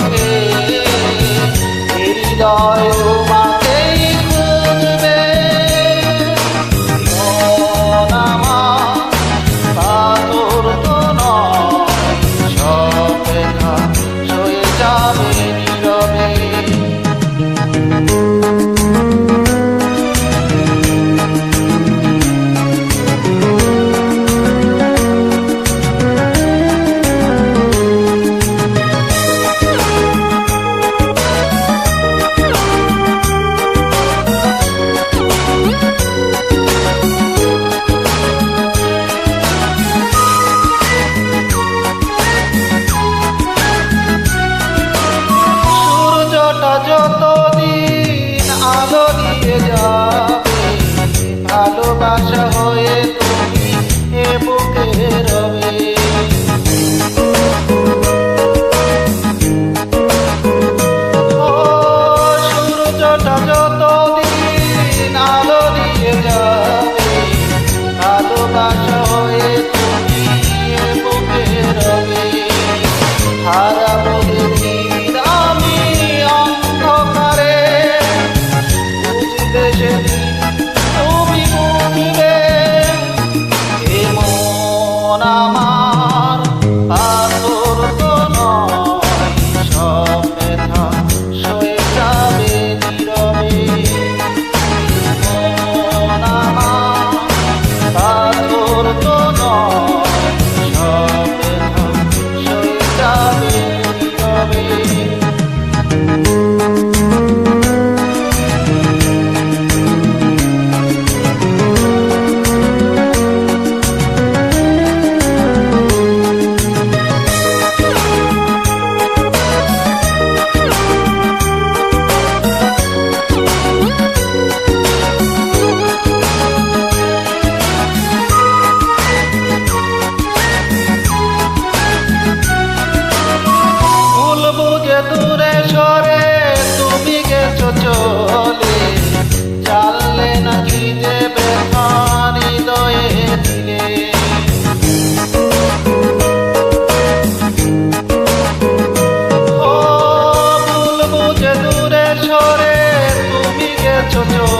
চোখে হৃদয় যতদিন আলো on our দূরে সরে তুমি গেছো চলে। জানলে নাকি যে বেতন হৃদয়ে দিলে। ও ভুল বুঝে দূরে সরে তুমি গেছো চলে।